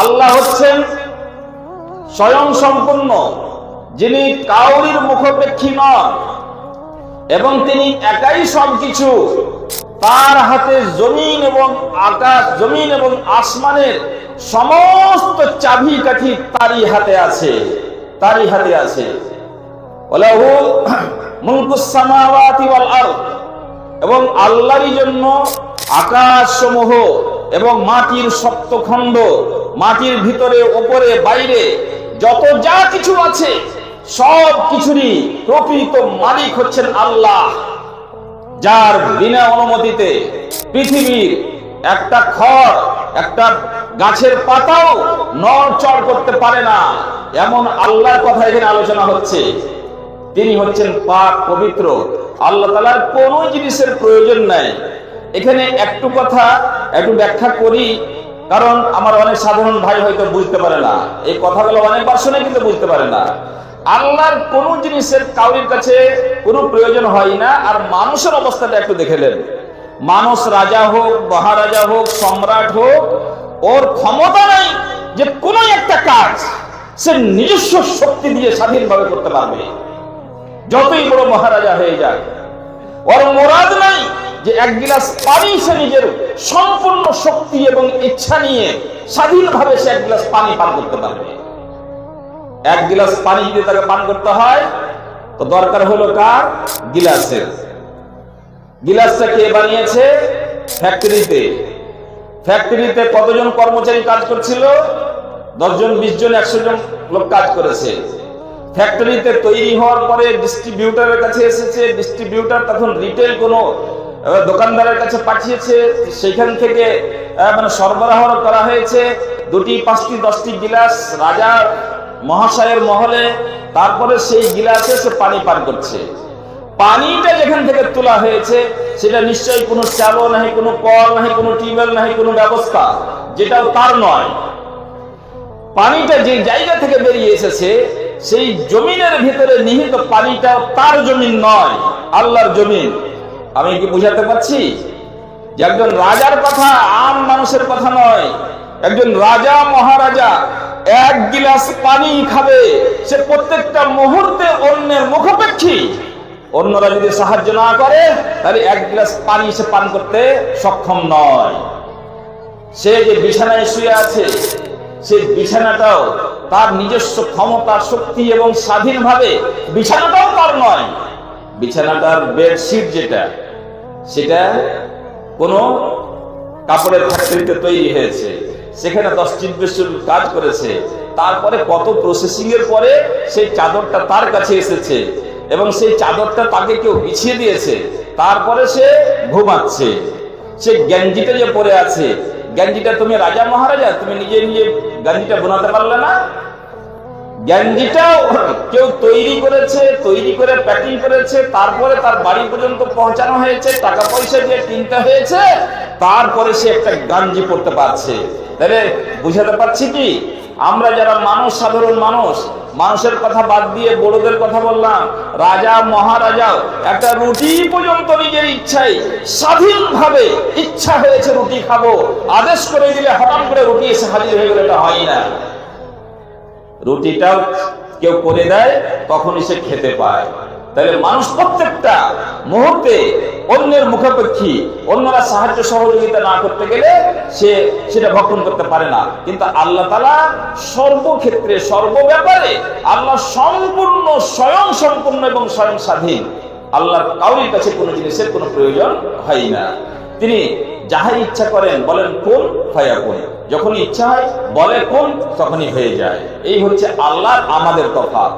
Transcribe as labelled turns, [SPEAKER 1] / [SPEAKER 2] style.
[SPEAKER 1] আল্লাহ হচ্ছেন স্বয়ং সম্পূর্ণ, যিনি কাউরির মুখপেক্ষী নন এবং তিনি একাই সবকিছু, তার হাতে জমিন এবং আকাশ, জমিন এবং আসমানের সমস্ত চাবি কাঠি তারই হাতে আছে, তারই হাতে আছে। এবং আল্লাহরই জন্য আকাশ সমূহ এবং মাটির সপ্তখণ্ড মাটির ভিতরে, ওপরে, বাইরে, যত যা কিছু আছে, সব কিছুরই প্রকৃত মালিক হচ্ছেন আল্লাহ, যার বিনা অনুমতিতে পৃথিবীর একটা খড়, একটা গাছের পাতাও নড়চড় করতে পারে না। এমন আল্লাহর কথা এখানে আলোচনা হচ্ছে। তিনি হচ্ছেন পাক পবিত্র। আল্লাহ তালার কোনো জিনিসের প্রয়োজন নাই। এখানে একটু কথা একটু ব্যাখ্যা করি, কারণ আমার অনেক সাধারণ ভাই হয়তো বুঝতে পারে না। এই কথাগুলো অনেকবার শুনে কিন্তু বুঝতে পারে না। আল্লাহর কোন জিনিসের কাউরির কাছে কোনো প্রয়োজন হয় না, আর মানুষের অবস্থাটা একটু দেখে নেন। মানুষ রাজা হোক, মহারাজা হোক, সম্রাট হোক, ওর ক্ষমতা নাই যে কোনো একটা কাজ সে নিজস্ব শক্তি দিয়ে স্বাধীনভাবে করতে পারবে। যতই বড় মহারাজা হয়ে যাক, ওর মোরাদ নাই যে এক গিলাস পানি সে নিজের সম্পূর্ণ শক্তি এবং ইচ্ছা নিয়ে স্বাধীনভাবে সে এক গিলাস পানি পান করতে পারবে। এক গিলাস পানি যদি তাকে পান করতে হয়, তো দরকার হলো কার? গিলাসের। গিলাসটা কে বানিয়েছে? ফ্যাক্টরিতে। ফ্যাক্টরিতে কতজন কর্মচারী কাজ করছিল? দশজন বিশ জন একশো জন লোক কাজ করেছে। ফ্যাক্টরিতে তৈরি হওয়ার পরে ডিস্ট্রিবিউটারের কাছে এসেছে। ডিস্ট্রিবিউটার তখন রিটেল কোনো দোকানদারের কাছে পাঠিয়েছে সেখান থেকে মানে সরবরাহ করা হয়েছে দুটি, পাঁচটি, দশটি গিলাস রাজা মহাশয়ের মহলে। তারপরে সেই গিলাসে সে পানি পান করছে। পানিটা যেখান থেকে তোলা হয়েছে, সেটা নিশ্চয়ই কোনো চালো নাহি, কোনো কল নাহি, কোনো টিউবওয়েল নাহি, কোনো ব্যবস্থা, যেটাও তার নয়। পানিটা যে জায়গা থেকে বেরিয়ে এসেছে, সেই জমিনের ভিতরে নিহিত পানিটা তার জমিন নয়, আল্লাহর জমিন। আমি কি বুঝাতে পারছি? যে একজন রাজার কথা আম মানুষের কথা নয়, একজন রাজা মহারাজা এক গিলাস পানি খাবে, সে প্রত্যেকটা মুহূর্তে অন্যের মুখপেক্ষী। অন্যরা যদি সাহায্য না করে, তাহলে এক গ্লাস পানি সে পান করতে সক্ষম নয়। সে যে বিছানায় শুয়ে আছে, সে বিছানাটাও তার নিজস্ব ক্ষমতা, শক্তি এবং স্বাধীনভাবে, বিছানাটাও তার নয়, বিছানাটার বেডশিট যেটা সেটা কোনো কাপড়ের ফ্যাক্টরিতে তৈরি হয়েছে। সেখানে দশ চিনপেশন কাজ করেছে। তারপরে কত প্রসেসিং এর পরে সেই চাদরটা তার কাছে এসেছে এবং সেই চাদরটা তাকে কেউ বিছিয়ে দিয়েছে। তারপরে সে ঘুমাচ্ছে। সে গ্যাঞ্জিটা যে পরে আছে গ্যাঞ্জিটা তুমি রাজা মহারাজা, তুমি নিজে নিজে গেঞ্জিটা বোনাতে পারলে না? গেঞ্জিটাও কেউ তৈরি করেছে, তৈরি করে প্যাকিং করেছে, তারপরে তার বাড়ি পর্যন্ত পৌঁছানো হয়েছে, টাকা পয়সা দিয়ে কিনতে হয়েছে, তারপরে সে একটা গাঞ্জি পড়তে পারছে। তাহলে বুঝাতে পারছি কি? আমরা যারা মানুষ, সাধারণ মানুষ, মানুষের কথা বাদ দিয়ে বড়দের কথা বললাম, রাজা মহারাজাও একটা রুটি পর্যন্ত নিজের ইচ্ছাই স্বাধীনভাবে ইচ্ছা হয়েছে রুটি খাব, আদেশ করে দিলে হঠাৎ করে রুটি এসে হাজির হয়ে গেলে এটা হয় না। রুটিটাও কেউ করে দেয়, তখনই সে খেতে পায়। তাহলে মানুষ প্রত্যেকটা মুহূর্তে অন্যের মুখাপেক্ষী, অন্যরা সাহায্য সহযোগিতা না করতে গেলে সে সেটা ভক্ষণ করতে পারে না। কিন্তু আল্লাহ তালা সর্বক্ষেত্রে সর্ব ব্যাপারে আল্লাহ সম্পূর্ণ, স্বয়ং সম্পূর্ণ এবং স্বয়ং স্বাধীন। আল্লাহর কাউরির কাছে কোনো জিনিসের কোনো প্রয়োজন হয় না। তিনি যাহাই ইচ্ছা করেন বলেন কোন ফায়া কোন যখনই ইচ্ছা হয় বলে কোন তখনই হয়ে যায়। এই হচ্ছে আল্লাহর আমাদের তফাৎ।